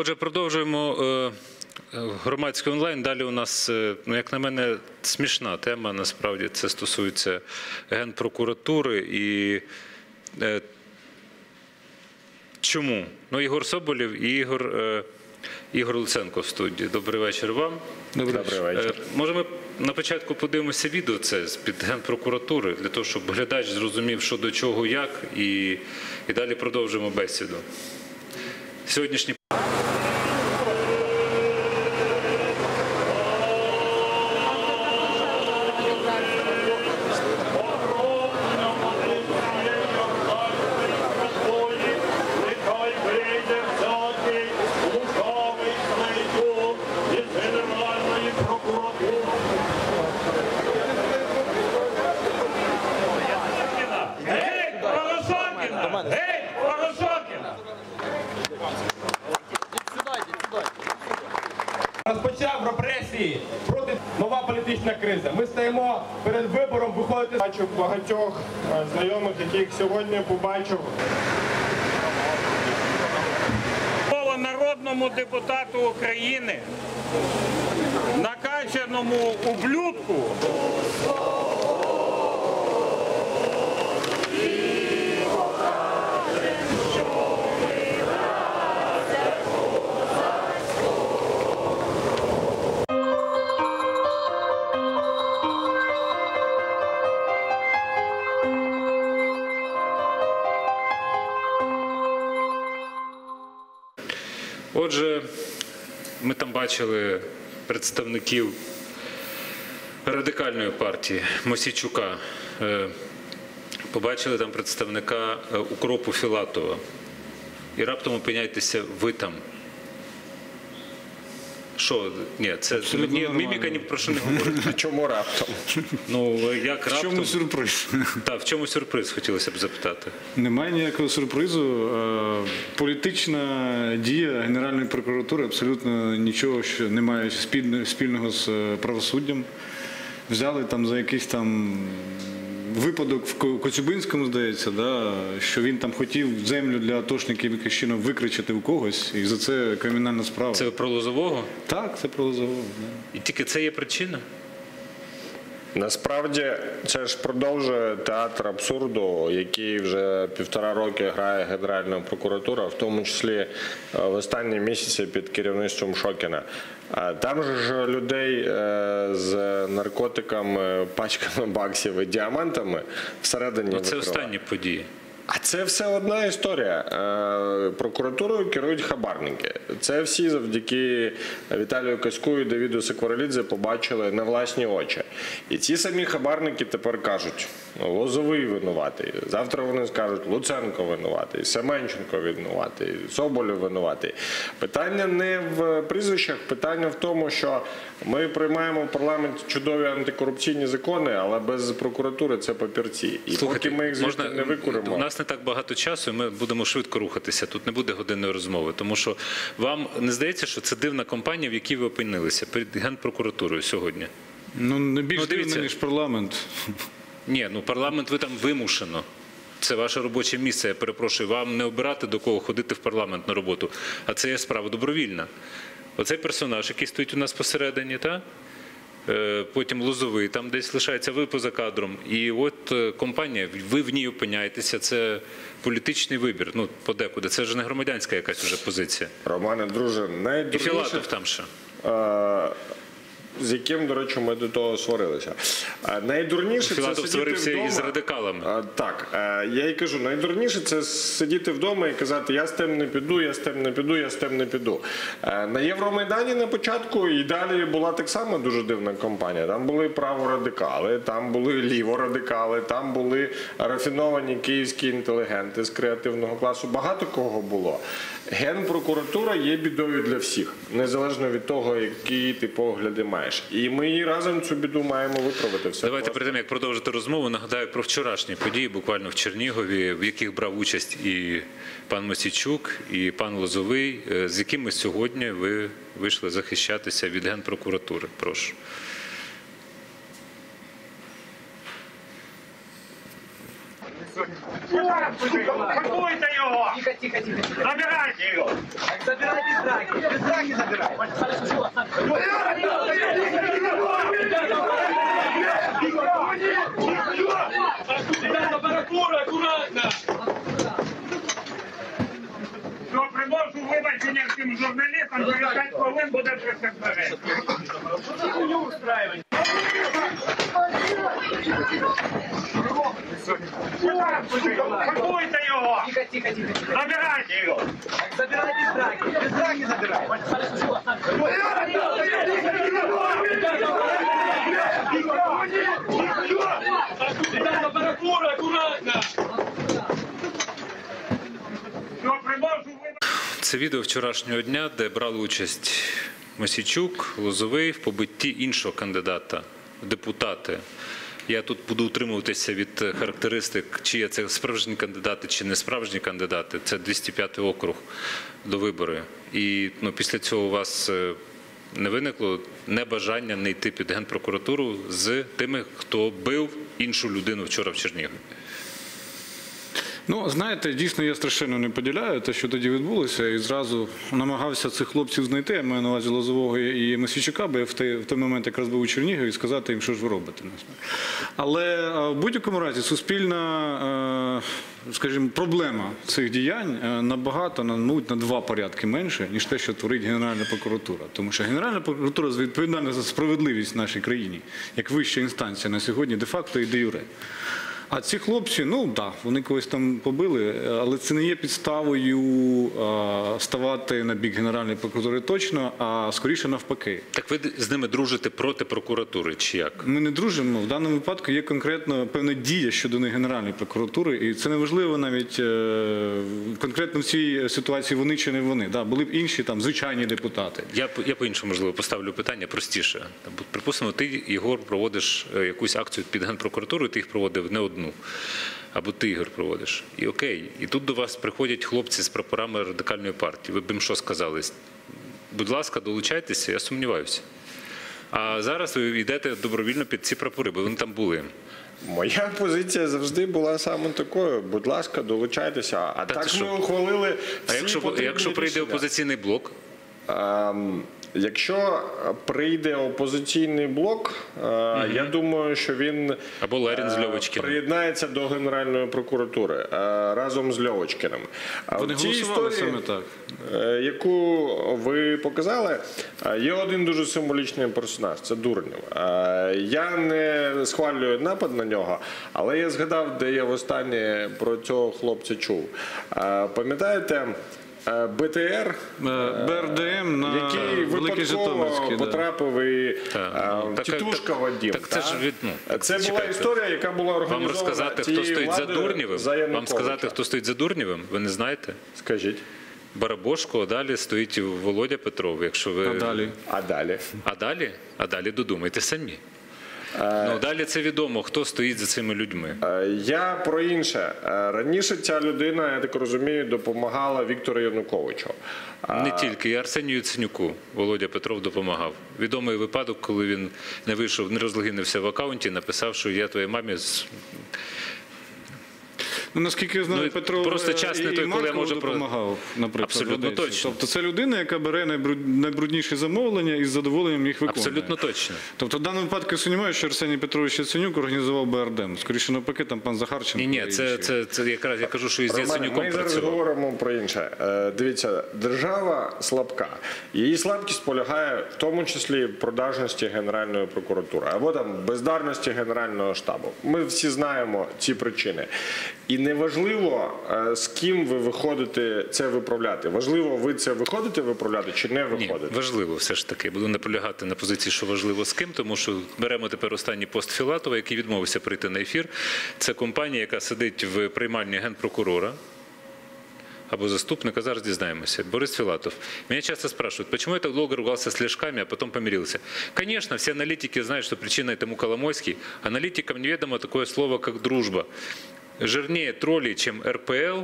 Отже, продовжуємо е, громадський онлайн. Далі у нас, е, ну як на мене, смішна тема. Насправді це стосується генпрокуратури і е, чому? Ну, Ігор Соболєв і Ігор, Ігор Луценко в студії. Добрий вечір вам. Добрий вечір. Може, ми на початку подивимося відео це з під генпрокуратури, для того, щоб глядач зрозумів, що до чого, як, і, і далі продовжимо бесіду. Сьогоднішні стоїмо перед вибором виходити. Бачу багатьох е, знайомих, яких сьогодні побачив. Народному депутату України, накачаному ублюдку, Отже, ми там бачили представників радикальної партії Мосійчука. Е, Побачили там представника е, укропу Філатова. І раптом опиняйтеся ви там. Що? Ні, це ні, міміка ні про що не говорить. Чому раптом? Ну як В чому сюрприз? Та, в чому сюрприз, хотілося б запитати. Немає ніякого сюрпризу. Е, Політична дія Генеральної прокуратури абсолютно нічого, що не має спільного з е, правосуддям. Взяли там за якийсь там випадок в Коцюбинському, здається, да, що він там хотів землю для атошників якимось викричити викричати у когось, і за це кримінальна справа. Це про Лозового? Так, це про Лозового. Да. І тільки це є причина? Насправді це ж продовжує театр абсурду, який вже півтора роки грає Генеральна прокуратура, в тому числі е, в останні місяці під керівництвом Шокіна. Там ж людей е, з наркотиками, пачками баксів і діамантами всередині Ну, це викрили. останні події. А це все одна історія. Е, Прокуратурою керують хабарники. Це всі завдяки Віталію Каську і Давіду Секварелідзе побачили на власні очі. І ці самі хабарники тепер кажуть: Лозовий винуватий. Завтра вони скажуть Луценко винуватий, Семенченко винуватий, Соболєв винуватий. Питання не в прізвищах, питання в тому, що ми приймаємо в парламенті чудові антикорупційні закони, але без прокуратури це папірці. І поки ми їх звідти не викуримо. У нас не так багато часу, і ми будемо швидко рухатися. Тут не буде годинної розмови. Тому що вам не здається, що це дивна компанія, в якій ви опинилися перед генпрокуратурою сьогодні. Ну, не більш Ну, дивно, ніж парламент. Ні, ну парламент ви там вимушено. Це ваше робоче місце. Я перепрошую, вам не обирати до кого ходити в парламент на роботу, а це є справа добровільна. Оцей персонаж, який стоїть у нас посередині, та? Е, потім лозовий, там десь лишається ви поза кадром. І от е, компанія, ви в ній опиняєтеся, це політичний вибір. Ну, подекуди. Це ж не громадянська якась уже позиція. Романе, друже, І Філатов там ще. Е, з яким, до речі, ми до того сварилися. Е, Найдурніше це Філатов сидіти сварився із радикалами. Так, е, я й кажу, найдурніше це сидіти вдома і казати, я з тим не піду, я з тим не піду, я з тим не піду. Е, На Євромайдані на початку і далі була так само дуже дивна компанія. Там були праворадикали, там були ліворадикали, там були рафіновані київські інтелігенти з креативного класу. Багато кого було. Генпрокуратура є бідою для всіх, незалежно від того, які ти погляди маєш. І ми разом цю біду маємо виправити. Все Давайте перед тим, як продовжити розмову, нагадаю про вчорашні події, буквально в Чернігові, в яких брав участь і пан Мосійчук, і пан Лозовий, е, з якими сьогодні ви вийшли захищатися від Генпрокуратури. Прошу. Какой-то його! Тихо, тихо, тихо. Забирайте його! Так забирай без драки. Без драки забирай. Що приношу вибачення всім журналістам, через 5 хвилин буде вже все вперед. Пакуйте його! Тихо, тихо, тихо, тихо. Забирайте його! Так забирай драки. Без драки забирай. Що приношу вибачення. Це відео вчорашнього дня, де брали участь Мосійчук, Лозовий в побитті іншого кандидата депутати. Я тут буду утримуватися від характеристик, чи є це справжні кандидати, чи не справжні кандидати. Це 205 округ до вибори. І ну, після цього у вас е, не виникло небажання не йти під генпрокуратуру з тими, хто бив іншу людину вчора в Чернігові. Ну, знаєте, дійсно я страшенно не поділяю те, що тоді відбулося, і зразу намагався цих хлопців знайти, я маю на увазі Лозового і Месійчука, бо я в той, в той момент якраз був у Чернігові і сказати їм, що ж ви робите. Але е, в будь-якому разі суспільна, е, скажімо, проблема цих діянь е, набагато, на, мабуть, на два порядки менше, ніж те, що творить Генеральна прокуратура. Тому що Генеральна прокуратура відповідальна за справедливість в нашій країні, як вища інстанція на сьогодні, де-факто і де юре. А ці хлопці, ну так, да, вони когось там побили, але це не є підставою е, ставати на бік Генеральної прокуратури точно, а скоріше навпаки. Так ви з ними дружите проти прокуратури, чи як? Ми не дружимо. В даному випадку є конкретно певна дія щодо них Генеральної прокуратури, і це не важливо навіть е, конкретно в цій ситуації вони чи не вони. Да, були б інші там звичайні депутати. Я, я по-іншому, можливо, поставлю питання простіше. Припустимо, ти, Єгор, проводиш е, якусь акцію під Генпрокуратурою, ти їх проводив не одну. Або ти, Ігор, проводиш. І окей. І тут до вас приходять хлопці з прапорами радикальної партії. Ви б їм що сказали? Будь ласка, долучайтеся, я сумніваюся. А зараз ви йдете добровільно під ці прапори, бо вони там були. Моя позиція завжди була саме такою. Будь ласка, долучайтеся. А Та так ти що? ми ухвалили. А якщо, потрібні якщо прийде рішення. опозиційний блок, Ем, Якщо прийде опозиційний блок, е, я думаю, що він Або Ларін з е, Льовочкіним. приєднається до Генеральної прокуратури е, разом з Льовочкиним. Вони в цій голосували історії, саме так. яку ви показали, є один дуже символічний персонаж це Дурнєв. Е, Я не схвалюю напад на нього, але я згадав, де я востаннє про цього хлопця чув. Пам'ятаєте? Е, БТР Е, БРДМ на який Великий Житомирський. да. потрапив і Так, е, так, тітушка так, Вадім. так це ж від- ну, це була історія, яка була вам організована розказати, хто цією стоїть за Дурнєвим? за Вам сказати, хто стоїть за Дурнєвим? Ви не знаєте? Скажіть. Барабошко, а далі стоїть Володя Петров. Якщо ви А далі. А далі? а далі, а далі додумайте самі. Е, Ну далі це відомо, хто стоїть за цими людьми. Е, Я про інше. Е, Раніше ця людина, я так розумію, допомагала Віктору Януковичу. Не тільки і Арсенію Яценюку Володя Петров допомагав. Відомий випадок, коли він не вийшов, не розлогинився в аккаунті, написав, що я твоїй мамі Ну, наскільки я знаю, Ну, Петро просто час не той, коли я можу допомагав, наприклад. Абсолютно точно. Тобто це людина, яка бере найбрудніші замовлення і з задоволенням їх виконує. абсолютно точно. Тобто в даному випадку я сумніваюся, що Арсеній Петрович Яценюк організував БРДМ. Скоріше навпаки, там пан Захарченко. Ні, ні, і це, це, це якраз я кажу, що із Романе, Яценюком ми зараз працював. говоримо про інше. Е, Дивіться, держава слабка. Її слабкість полягає в тому числі в продажності Генеральної прокуратури або там бездарності Генерального штабу. Ми всі знаємо ці причини. І неважливо, е, з ким ви виходите це виправляти. Важливо, ви це виходите виправляти чи не Ні, важливо все ж таки. Буду наполягати на позиції, що важливо з ким, тому що беремо тепер останній пост Філатова, який відмовився прийти на ефір. Це компанія, яка сидить в приймальні генпрокурора. Або заступника, зараз дізнаємося. Борис Филатов. Меня часто спрашивают, почему я так долго ругался с Лешками, а потом помирился. Конечно, все аналитики знают, что причиной тому Коломойский. Аналитикам неведомо такое слово, как дружба. Жирнее троллей, чем РПЛ,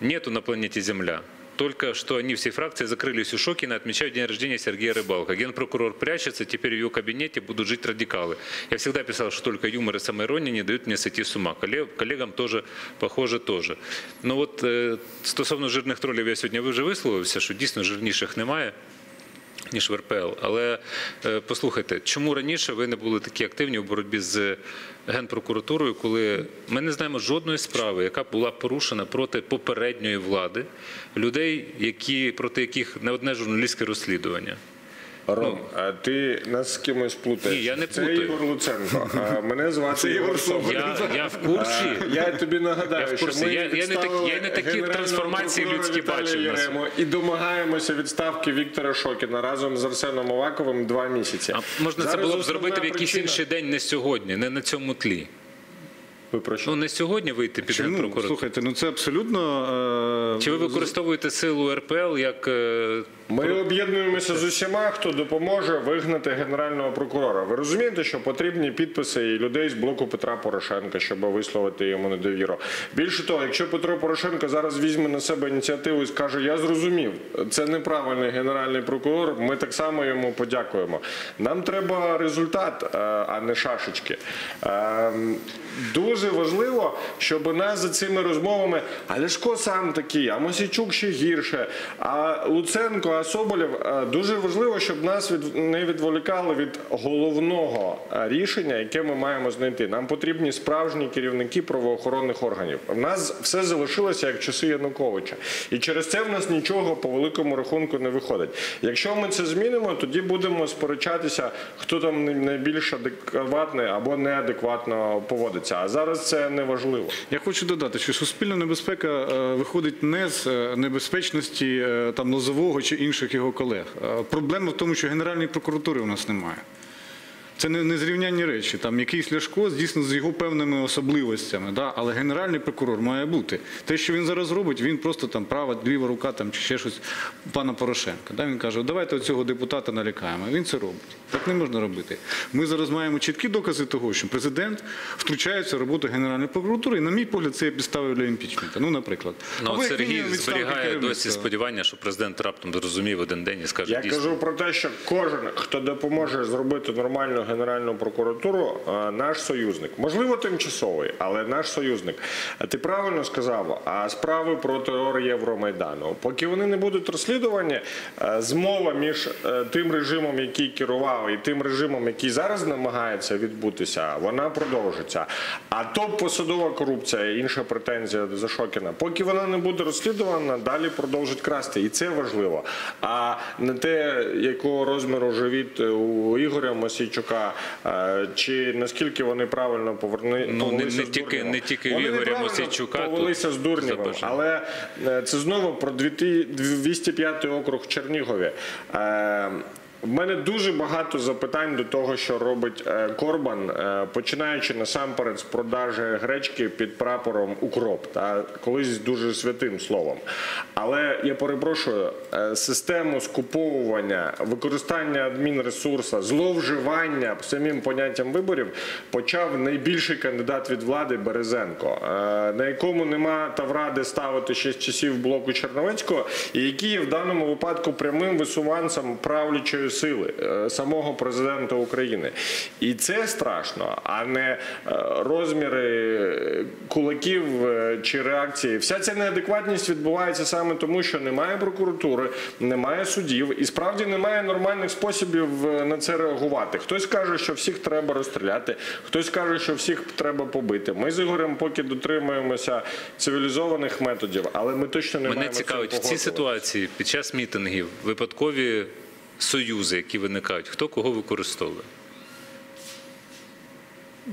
нету на планете Земля. только что они все фракции закрылись у Шокина, отмечают день рождения Сергея Рыбалка. Генпрокурор прячется, теперь в его кабинете будут жить радикалы. Я всегда писал, что только юмор и самоирония не дают мне сойти с ума. Коллег- Коллегам тоже, похоже, тоже. Ну от е, стосовно жирних тролів, я сьогодні вже висловився, що дійсно жирніших немає Ніж в РПЛ. Але е, послухайте, чому раніше ви не були такі активні у боротьбі з Генпрокуратурою, коли ми не знаємо жодної справи, яка була порушена проти попередньої влади, людей, які, проти яких не одне журналістське розслідування? Ром, а ти нас з кимось плутаєш? Ні, я не Це плутаю. Ігор Луценко. А мене звати Ігор Соболєв. Я, я в курсі. Я тобі нагадаю, Я в курсі. що ми Я- я не так- відставили я не такі генерального трансформації прокурора людські Віталія бачив на і домагаємося відставки Віктора Шокіна разом з Арсеном Оваковим два місяці. А можна це Зараз було б зробити в якийсь причина- інший день, не сьогодні, не на цьому тлі. Ви про що? Ну не сьогодні вийти під Чому? Генпрокуратуру. Слухайте, ну це абсолютно. е, Чи ви використовуєте силу РПЛ як е, Ми об'єднуємося з усіма, хто допоможе вигнати генерального прокурора. Ви розумієте, що потрібні підписи і людей з блоку Петра Порошенка, щоб висловити йому недовіру. Більше того, якщо Петро Порошенко зараз візьме на себе ініціативу і скаже: Я зрозумів, це неправильний генеральний прокурор. Ми так само йому подякуємо. Нам треба результат, е, а не шашечки. Е, Дуже важливо, щоб нас за цими розмовами, а Ляшко сам такий, а Мосійчук ще гірше, а Луценко, а Соболєв. е, Дуже важливо, щоб нас від, не відволікали від головного е, рішення, яке ми маємо знайти. Нам потрібні справжні керівники правоохоронних органів. В нас все залишилося як часи Януковича, і через це в нас нічого по великому рахунку не виходить. Якщо ми це змінимо, тоді будемо сперечатися, хто там найбільш адекватний або неадекватно поводиться. А зараз це не важливо. Я хочу додати, що суспільна небезпека е, виходить не з е, небезпечності е, там Лозового чи інших його колег. Проблема в тому, що Генеральної прокуратури у нас немає. Це не, не зрівнянні речі. Там якийсь Ляшко дійсно з його певними особливостями, да? але генеральний прокурор має бути. Те, що він зараз робить, він просто там права, ліва рука там, чи ще щось пана Порошенка. Да? Він каже, давайте оцього депутата налякаємо. Він це робить. Так не можна робити. Ми зараз маємо чіткі докази того, що президент втручається в роботу Генеральної прокуратури, і, на мій погляд, це є підставою для імпічменту. Ну, наприклад. Ну, Або Сергій зберігає досі сподівання, що президент раптом зрозумів один день і скаже Я дійсно. кажу про те, що кожен, хто допоможе зробити нормальну генеральну прокуратуру, е, наш союзник. Можливо, тимчасовий, але наш союзник. Ти правильно сказав, а справи про терор Євромайдану. Поки вони не будуть розслідувані, е, змова між е, тим режимом, який керував, і тим режимом, який зараз намагається відбутися, вона продовжиться. А топ-посадова корупція, інша претензія за Шокіна, поки вона не буде розслідувана, далі продовжить красти. І це важливо. А не те, якого розміру живіт у Ігоря Мосійчука, е, чи наскільки вони правильно поверни Ну, не- не з тільки- не тільки Вони Ігоря Мосійчука повелися з Дурнєвим, але е, це знову про 205 округ в Чернігові. В мене дуже багато запитань до того, що робить е, Корбан, е, починаючи насамперед з продажі гречки під прапором Укроп, та колись дуже святим словом. Але я перепрошую, е, систему скуповування, використання адмінресурсу, зловживання самим поняттям виборів почав найбільший кандидат від влади Березенко, на якому нема тавради ставити ще з часів блоку Черновецького, і який в даному випадку прямим висуванцем правлячої сили е, самого президента України. І це страшно, а не е, розміри кулаків е, чи реакції. Вся ця неадекватність відбувається саме тому, що немає прокуратури, немає судів і справді немає нормальних способів на це реагувати. Хтось каже, що всіх треба розстріляти, хтось каже, що всіх треба побити. Ми з Ігорем поки дотримуємося цивілізованих методів, але ми точно не Мене маємо цікавить в цій ситуації під час мітингів випадкові союзи, які виникають, хто кого використовує.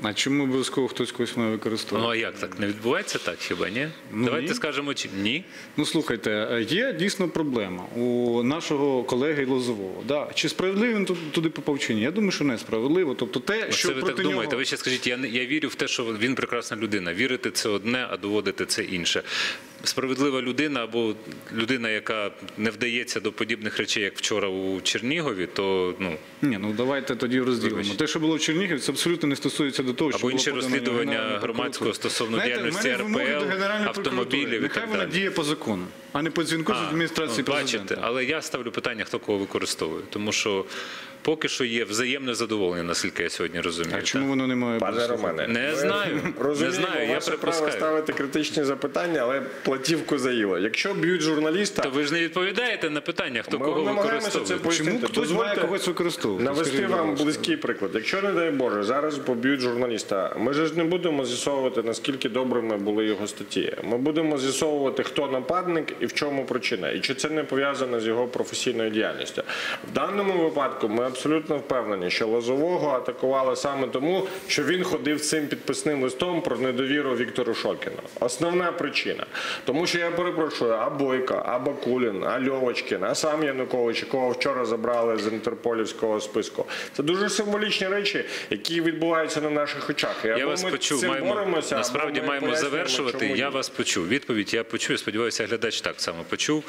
А чому обов'язково хтось когось має використовувати? Ну а як так не відбувається так? Хіба ні? Ну, Давайте ні. скажемо чи ні. Ну слухайте, є дійсно проблема у нашого колеги Лозового. Да. Чи справедливо він ту- туди попав чи ні? Я думаю, що несправедливо. Тобто те, що Це ви проти так нього... думаєте? Ви ще скажіть, я не- я вірю в те, що він прекрасна людина. Вірити це одне, а доводити це інше. Справедлива людина або людина, яка не вдається до подібних речей, як вчора у Чернігові, то ну Ні, ну давайте тоді розділимо. Те, що було в Чернігові, це абсолютно не стосується до того, що Або інше розслідування громадського стосовно Знаєте, діяльності РПЛ, автомобілів і Нехай так вона діє по закону, а не по дзвінку з адміністрації ну, президента. бачите, але я ставлю питання, хто кого використовує, тому що поки що є взаємне задоволення, наскільки я сьогодні розумію. А чому воно не має Пане? Романе, Не знаю, не розуміємо, знаю, я ваше право припускаю. ставити критичні запитання, але платівку заїло. Якщо б'ють журналіста, То ви ж не відповідаєте на питання, хто Ми кого намагаємося це пояснити. Чому хтось Дозвольте має когось використовувати? Навести Скажіть, будь вам ласка. близький приклад. Якщо, не дай Боже, зараз поб'ють журналіста, ми ж не будемо з'ясовувати, наскільки добрими були його статті. Ми будемо з'ясовувати, хто нападник і в чому причина, і чи це не пов'язано з його професійною діяльністю. В даному випадку ми абсолютно впевнені, що Лозового атакували саме тому, що він ходив цим підписним листом про недовіру Віктору Шокіну. Основна причина. Тому що я перепрошую, а Бойко, а Бакулін, а Льовочкін, а сам Янукович, якого вчора забрали з інтерполівського списку. Це дуже символічні речі, які відбуваються на наших очах. І Я або вас ми почув. цим Маємо боремося, або насправді ми маємо завершувати. Я вас почув. Відповідь я почув. Я сподіваюся, глядач так само почув.